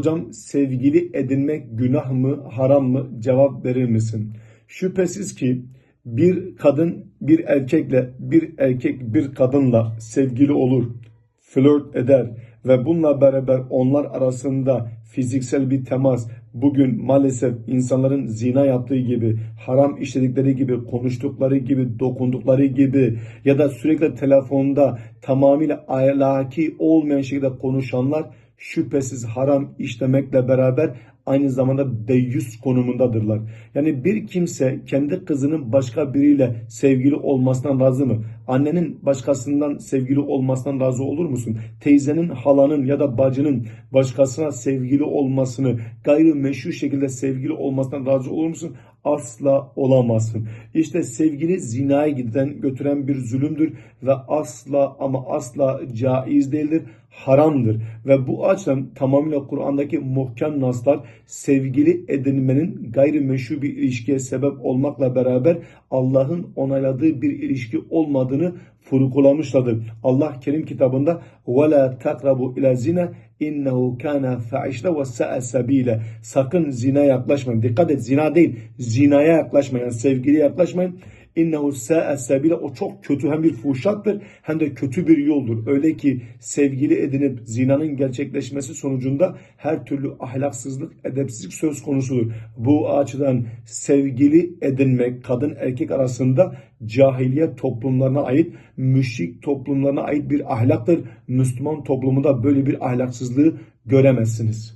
Hocam sevgili edinmek günah mı, haram mı? Cevap verir misin? Şüphesiz ki bir kadın bir erkekle, bir erkek bir kadınla sevgili olur, flört eder ve bununla beraber onlar arasında fiziksel bir temas bugün maalesef insanların zina yaptığı gibi, haram işledikleri gibi, konuştukları gibi, dokundukları gibi ya da sürekli telefonda tamamıyla ahlaki olmayan şekilde konuşanlar şüphesiz haram işlemekle beraber aynı zamanda deyyus konumundadırlar. Yani bir kimse kendi kızının başka biriyle sevgili olmasından razı mı? Annenin başkasından sevgili olmasından razı olur musun? Teyzenin, halanın ya da bacının başkasına sevgili olmasını, gayrimeşru şekilde sevgili olmasından razı olur musun? Asla olamazsın. İşte sevgili zinaya giden götüren bir zulümdür ve asla ama asla caiz değildir, haramdır. Ve bu açıdan tamamıyla Kur'an'daki muhkem naslar sevgili edinmenin gayrimeşru bir ilişkiye sebep olmakla beraber Allah'ın onayladığı bir ilişki olmadığını vurgulamışlardır. Allah Kerim kitabında وَلَا تَقْرَبُوا اِلَى zina innehu kana fahişle ve sa'a sabile. Sakın zina yaklaşmayın. Dikkat et zina değil. Zinaya yaklaşmayın. Yani sevgiliye yaklaşmayın. İnnehu sa'a sabile. O çok kötü hem bir fuhşattır hem de kötü bir yoldur. Öyle ki sevgili edinip zinanın gerçekleşmesi sonucunda her türlü ahlaksızlık, edepsizlik söz konusudur. Bu açıdan sevgili edinmek kadın erkek arasında cahiliye toplumlarına ait, müşrik toplumlarına ait bir ahlaktır. Müslüman toplumunda böyle bir ahlaksızlığı göremezsiniz.